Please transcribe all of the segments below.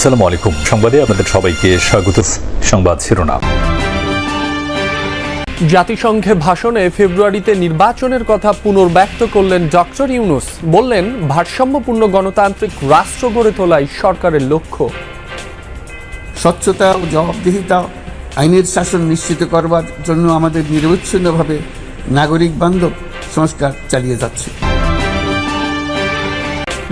আসসালামু আলাইকুম। সংবাদে আপনাদের সবাইকে স্বাগত। সংবাদ শিরোনাম। জাতিসংঘে ভাষণে ফেব্রুয়ারিতে নির্বাচনের কথা পুনর্ব্যক্ত করলেন ডক্টর ইউনুস। বললেন ভারসাম্যপূর্ণ গণতান্ত্রিক রাষ্ট্র গড়ে তোলাই সরকারের লক্ষ্য। স্বচ্ছতা ও জবাবদিহিতা আইনের শাসন নিশ্চিত করবার জন্য আমাদের নিরবচ্ছিন্নভাবে নাগরিক বান্ধব সংস্কার চালিয়ে যাচ্ছে।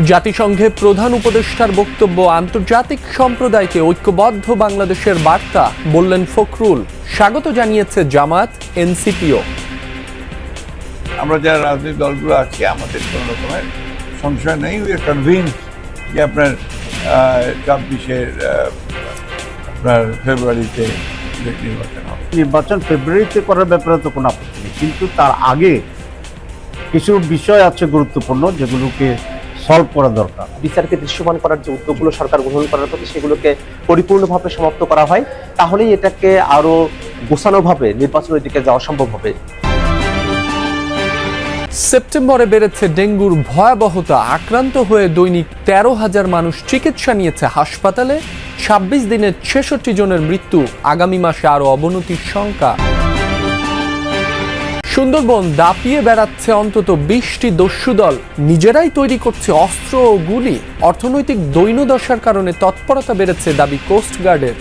জাতিসংঘে প্রধান উপদেষ্টার বক্তব্য আন্তর্জাতিক সম্প্রদায়কে ঐক্যবদ্ধ বাংলাদেশের বার্তা বললেন ফখরুল। স্বাগত জানিয়েছে জামাত এনসিপিও। আমরা যারা রাজনৈতিক দলগুলো আছি আমাদের কোনো রকমের সংশয় নেই। উই আর কনভিন্স যে আপনার চব্বিশের আপনার ফেব্রুয়ারিতে নির্বাচন হবে। নির্বাচন ফেব্রুয়ারিতে করার ব্যাপারে তো কোনো আপত্তি নেই। কিন্তু তার আগে কিছু বিষয় আছে গুরুত্বপূর্ণ যেগুলোকে সলভ করা দরকার। বিচারকে দৃশ্যমান করার যে উদ্যোগগুলো সরকার গ্রহণ করার প্রতি সেগুলোকে পরিপূর্ণভাবে সমাপ্ত করা হয় তাহলেই এটাকে আরও গোছানোভাবে নির্বাচনের দিকে যাওয়া সম্ভব হবে। সেপ্টেম্বরে বেড়েছে ডেঙ্গুর ভয়াবহতা। আক্রান্ত হয়ে দৈনিক তেরো হাজার মানুষ চিকিৎসা নিয়েছে হাসপাতালে। ছাব্বিশ দিনে ছেষট্টি জনের মৃত্যু। আগামী মাসে আরও অবনতির শঙ্কা সুন্দরবন দাপিয়ে বেড়াচ্ছে অন্তত বিশটি দস্যু দল। নিজেরাই তৈরি করছে অস্ত্র ও গুলি। অর্থনৈতিক দৈন্যদশার কারণে তৎপরতা বেড়েছে দাবি কোস্টগার্ডের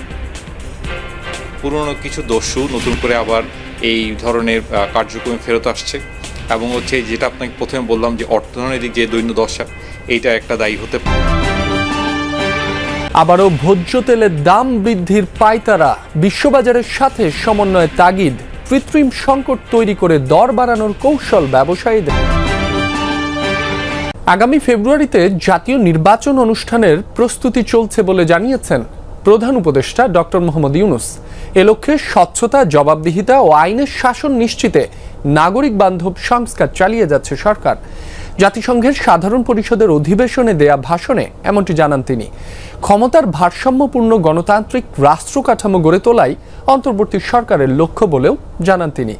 পুরনো কিছু দস্যু নতুন করে আবার এই ধরনের কার্যক্রমে ফেরত আসছে। এবং হচ্ছে যেটা আপনাকে প্রথমে বললাম যে অর্থনৈতিক যে দৈন্য দশা এইটা একটা দায়ী হতে পারে। আবারও ভোজ্য তেলের দাম বৃদ্ধির পায়তারা। বিশ্ববাজারের সাথে সমন্বয়ে তাগিদ। কৃত্রিম সংকট তৈরি করে দর বাড়ানোর কৌশল ব্যবসায়ীদের। আগামী ফেব্রুয়ারিতে জাতীয় নির্বাচন অনুষ্ঠানের প্রস্তুতি চলছে বলে জানিয়েছেন প্রধান উপদেষ্টা ডক্টর মোহাম্মদ ইউনুস। এ লক্ষ্যে স্বচ্ছতা, জবাবদিহিতা ও আইনের শাসন নিশ্চিতে নাগরিক বান্ধব সংস্কার চালিয়ে যাচ্ছে সরকার। জাতিসংঘের সাধারণ পরিষদের অধিবেশনে দেয়া ভাষণে এমনটি জানান তিনি। ক্ষমতার ভারসাম্যপূর্ণ গণতান্ত্রিক রাষ্ট্র কাঠামো গড়ে তোলাই অন্তর্বর্তী সরকারের লক্ষ্য বলেও জানান তিনি।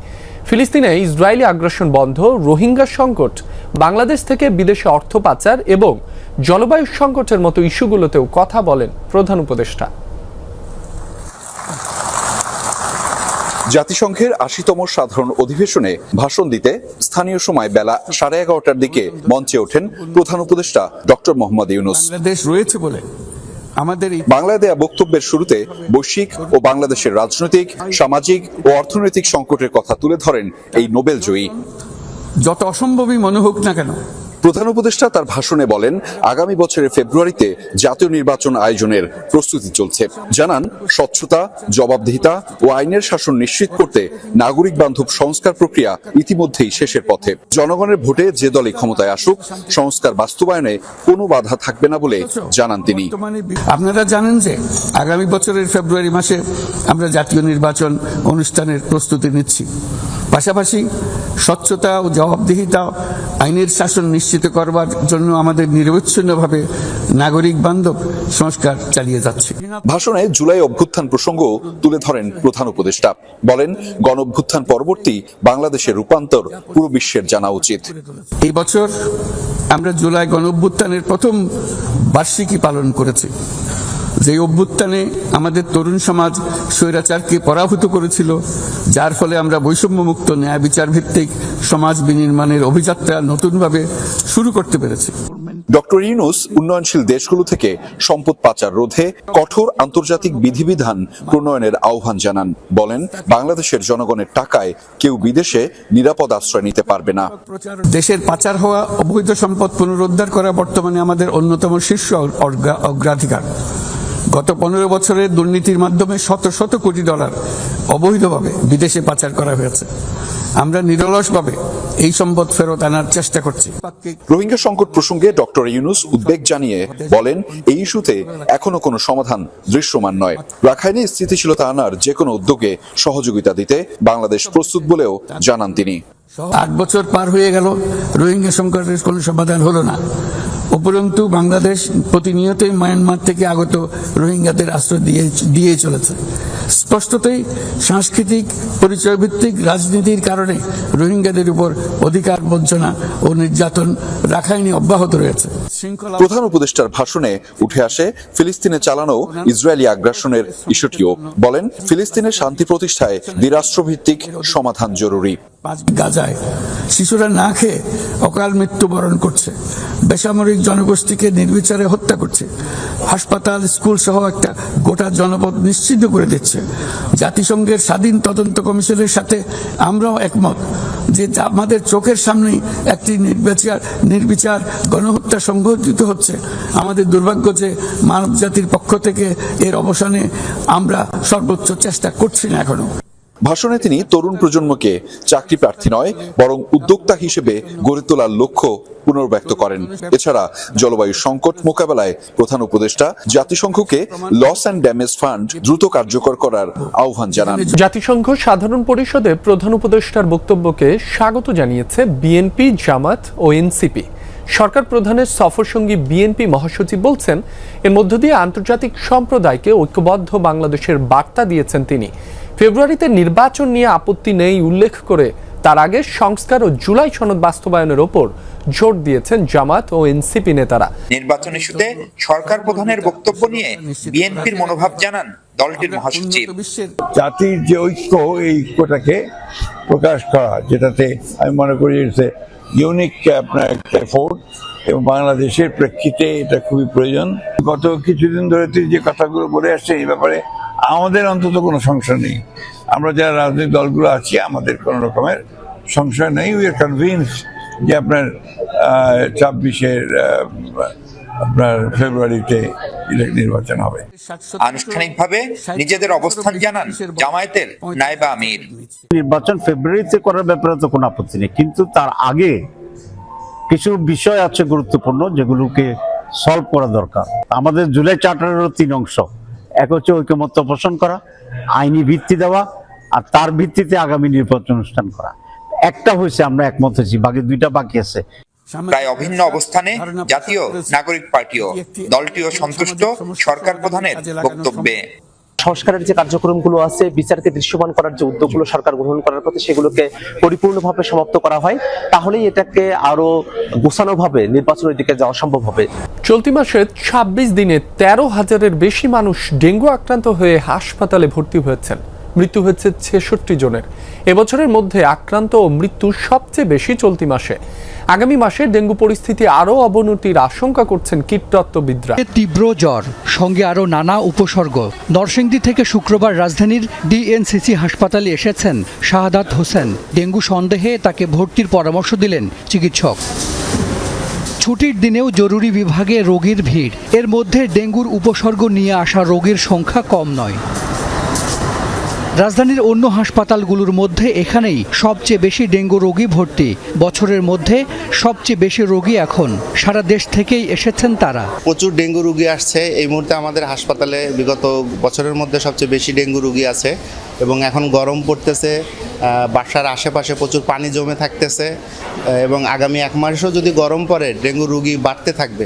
ফিলিস্তিনে ইসরায়েলি আগ্রাসন বন্ধ, রোহিঙ্গা সংকট, বাংলাদেশ থেকে বিদেশে অর্থ পাচার এবং জলবায়ু সংকটের মতো ইস্যুগুলোতেও কথা বলেন প্রধান উপদেষ্টা। জাতিসংঘের আশিতম সাধারণ অধিবেশনে ভাষণ দিতে স্থানীয় সময় বেলা সাড়ে এগারোটার দিকে মঞ্চে ওঠেন প্রধান উপদেষ্টা ডক্টর মোহাম্মদ ইউনুস। বাংলাদেশ রয়েছে বলে আমাদের বাংলায় দেয়া বক্তব্যের শুরুতে বৈশ্বিক ও বাংলাদেশের রাজনৈতিক সামাজিক ও অর্থনৈতিক সংকটের কথা তুলে ধরেন এই নোবেল জয়ী যত অসম্ভবই মনে হোক না কেন প্রধান উপদেষ্টা তার ভাষণে বলেন, আগামী বছরের ফেব্রুয়ারিতে জাতীয় নির্বাচন আয়োজনের প্রস্তুতি চলছে। জানান, স্বচ্ছতা, জবাবদিহিতা ও আইনের শাসন নিশ্চিত করতে নাগরিক বান্ধব সংস্কার প্রক্রিয়া ইতিমধ্যেই শেষের পথে। জনগণের ভোটে যে দলই ক্ষমতায় আসুক, সংস্কার বাস্তবায়নে কোনো বাধা থাকবে না বলে জানান তিনি। আপনারা জানেন যে আগামী বছরের ফেব্রুয়ারি মাসে আমরা জাতীয় নির্বাচন অনুষ্ঠানের প্রস্তুতি নিচ্ছি। পাশাপাশি স্বচ্ছতা ও জবাবদিহিতা আইনের শাসন নিশ্চিত করবার জন্য আমাদের নিরবচ্ছিন্নভাবে নাগরিক বান্ধব সংস্কার চালিয়ে যাচ্ছে। ভাষণে জুলাই অভ্যুত্থান প্রসঙ্গ তুলে ধরেন প্রধান উপদেষ্টা। বলেন গণ অভ্যুত্থান পরবর্তী বাংলাদেশের রূপান্তর পুরো বিশ্বের জানা উচিত। এই বছর আমরা জুলাই গণ অভ্যুত্থানের প্রথম বার্ষিকী পালন করেছি। যে অভ্যুত্থানে আমাদের তরুণ সমাজ স্বৈরাচারকে পরাভূত করেছিল যার ফলে আমরা বৈষম্যমুক্ত ন্যায় বিচার ভিত্তিক সমাজ বিনির্মাণের অভিযাত্রা নতুনভাবে শুরু করতে পেরেছি। ডক্টর ইউনুস উন্নয়নশীল দেশগুলো থেকে সম্পদ পাচার রোধে কঠোর আন্তর্জাতিক বিধিবিধান প্রণয়নের আহ্বান জানান। বলেন বাংলাদেশের জনগণের টাকায় কেউ বিদেশে নিরাপদ আশ্রয় নিতে পারবে না। দেশের পাচার হওয়া অবৈধ সম্পদ পুনরুদ্ধার করা বর্তমানে আমাদের অন্যতম শীর্ষ অগ্রা- অগ্রাধিকার। গত পনেরো বছরের দুর্নীতির মাধ্যমে শত শত কোটি ডলার অবৈধভাবে বিদেশে পাচার করা হয়েছে। আমরা নিরলসভাবে এই সম্পদ ফেরত আনার চেষ্টা করছি। রোহিঙ্গা সংকট প্রসঙ্গে ডক্টর ইউনুস উদ্বেগ জানিয়ে বলেন, এই ইস্যুতে এখনও কোনো সমাধান দৃশ্যমান নয়। রাখাইনে স্থিতিশীলতা আনার যে কোনো উদ্যোগে সহযোগিতা দিতে বাংলাদেশ প্রস্তুত বলেও জানান তিনি। আট বছর পার হয়ে গেল রোহিঙ্গা সংকটের কোনো সমাধান হলো না। উপরন্তু বাংলাদেশ প্রতিনিয়তই মায়ানমার থেকে আগত রোহিঙ্গাদের আশ্রয় দিয়ে দিয়ে চলেছে। স্পষ্টতই সাংস্কৃতিক পরিচয়ভিত্তিক রাজনীতির কারণে রোহিঙ্গাদের উপর অধিকার বঞ্চনা ও নির্যাতন রাখাইনি অব্যাহত রয়েছে। শৃঙ্খলা প্রধান উপদেষ্টার ভাষণে উঠে আসে ফিলিস্তিনে চালানো ইসরায়েলি আগ্রাসনের ইস্যুটিও। বলেন ফিলিস্তিনের শান্তি প্রতিষ্ঠায় দ্বিরাষ্ট্রভিত্তিক সমাধান জরুরি। পাঁচ গাজায় শিশুরা না খেয়ে অকাল মৃত্যুবরণ করছে। বেসামরিক জনগোষ্ঠীকে নির্বিচারে হত্যা করছে। হাসপাতাল, স্কুল সহ একটা গোটা জনপদ নিশ্চিত করে দিচ্ছে। জাতিসংঘের স্বাধীন তদন্ত কমিশনের সাথে আমরাও একমত যে আমাদের চোখের সামনেই একটি নির্বিচার নির্বিচার গণহত্যা সংঘটিত হচ্ছে। আমাদের দুর্ভাগ্য যে মানব জাতির পক্ষ থেকে এর অবসানে আমরা সর্বোচ্চ চেষ্টা করছি না এখনও। ভাষণে তিনি তরুণ প্রজন্মকে চাকরি প্রার্থী নয়, বরং উদ্যোক্তা হিসেবে গড়ে তোলার লক্ষ্য পুনর্ব্যক্ত করেন। এছাড়া জলবায়ু সংকট মোকাবেলায় প্রধান উপদেষ্টা জাতিসংঘকে লস অ্যান্ড ড্যামেজ ফান্ড দ্রুত কার্যকর করার আহ্বান জানান। জাতিসংঘ সাধারণ পরিষদে প্রধান উপদেষ্টার বক্তব্যকে স্বাগত জানিয়েছে বিএনপি, জামাত ও এনসিপি। সরকার প্রধানের সফরসঙ্গী বিএনপি মহাসচিব বলছেন, এর মধ্য দিয়ে আন্তর্জাতিক সম্প্রদায়কে ঐক্যবদ্ধ বাংলাদেশের বার্তা দিয়েছেন তিনি। ফেব্রুয়ারিতে নির্বাচন নিয়ে আপত্তি নেই উল্লেখ করে। তার আগে সংস্কার ও জুলাই সনদ বাস্তবায়নের ওপর জোর দিয়েছেন জামাত ও এনসিপি নেতারা। নির্বাচন ইস্যুতে সরকার প্রধানের বক্তব্য নিয়ে বিএনপির মনোভাব জানান দলটির মহাসচিব। জাতির যে ঐক্য এই ঐক্যটাকে প্রকাশ করা যেটাতে আমি মনে করি যে ইউনিক আপনার একটা এফোর্ট এবং বাংলাদেশের প্রেক্ষিতে এটা খুবই প্রয়োজন। গত কিছুদিন ধরে তিনি যে কথাগুলো বলে আসছে এই ব্যাপারে আমাদের অন্তত কোনো সংশয় নেই। আমরা যারা রাজনৈতিক দলগুলো আছি আমাদের কোনো রকমের সংশয় নেই। উই আর কনভিন্স যে আপনার ছাব্বিশের আপনার ফেব্রুয়ারিতে নির্বাচন হবে। আনুষ্ঠানিকভাবে নিজেদের অবস্থান জানান জামায়াতের নায়েবা আমির। নির্বাচন ফেব্রুয়ারিতে করার ব্যাপারে তো কোনো আপত্তি নেই কিন্তু তার আগে কিছু বিষয় আছে গুরুত্বপূর্ণ যেগুলোকে সলভ করা দরকার। আমাদের জুলাই চার্টারেরও তিন অংশ। এক ঐক্যমত্য পোষণ করা, আইনি ভিত্তি দেওয়া, আর তার ভিত্তিতে আগামী নির্বাচন অনুষ্ঠান করা। একটা হয়েছে আমরা একমত হয়েছি, বাকি দুইটা বাকি আছে। প্রায় অভিন্ন অবস্থানে জাতীয় নাগরিক পার্টিও দলটিও সন্তুষ্ট সরকার প্রধানের বক্তব্যে। সংস্কারের যে কার্যক্রমগুলো আছে, বিচারকে দৃশ্যমান করার যে উদ্যোগগুলো সরকার গ্রহণ করার পথে সেগুলোকে পরিপূর্ণভাবে সমাপ্ত করা হয়, তাহলেই এটাকে আরও গোছানোভাবে নির্বাচনের দিকে যাওয়া সম্ভব হবে। চলতি মাসে ছাব্বিশ দিনে তেরো হাজারের বেশি মানুষ ডেঙ্গু আক্রান্ত হয়ে হাসপাতালে ভর্তি হয়েছেন। মৃত্যু হয়েছে ছেষট্টি জনের। এবছরের মধ্যে আক্রান্ত ও মৃত্যু সবচেয়ে বেশি চলতি মাসে। আগামী মাসে ডেঙ্গু পরিস্থিতি আরও অবনতির আশঙ্কা করছেন কীটতত্ত্ববিদরা। তীব্র জ্বর, সঙ্গে আরও নানা উপসর্গ। নরসিংদী থেকে শুক্রবার রাজধানীর ডিএনসিসি হাসপাতালে এসেছেন শাহাদাত হোসেন। ডেঙ্গু সন্দেহে তাকে ভর্তির পরামর্শ দিলেন চিকিৎসক। ছুটির দিনেও জরুরি বিভাগে রোগীর ভিড়। এর মধ্যে ডেঙ্গুর উপসর্গ নিয়ে আসা রোগীর সংখ্যা কম নয়। রাজধানীর অন্য হাসপাতালগুলোর মধ্যে এখানেই সবচেয়ে বেশি ডেঙ্গু রোগী ভর্তি। বছরের মধ্যে সবচেয়ে বেশি রোগী এখন। সারা দেশ থেকেই এসেছেন তারা। প্রচুর ডেঙ্গু রোগী আসছে। এই মুহূর্তে আমাদের হাসপাতালে বিগত বছরের মধ্যে সবচেয়ে বেশি ডেঙ্গু রোগী আছে এবং এখন গরম পড়তেছে। বাসার আশেপাশে প্রচুর পানি জমে থাকতেছে। এবং আগামী এক মাসও যদি গরম পড়ে, ডেঙ্গু রুগী বাড়তে থাকবে।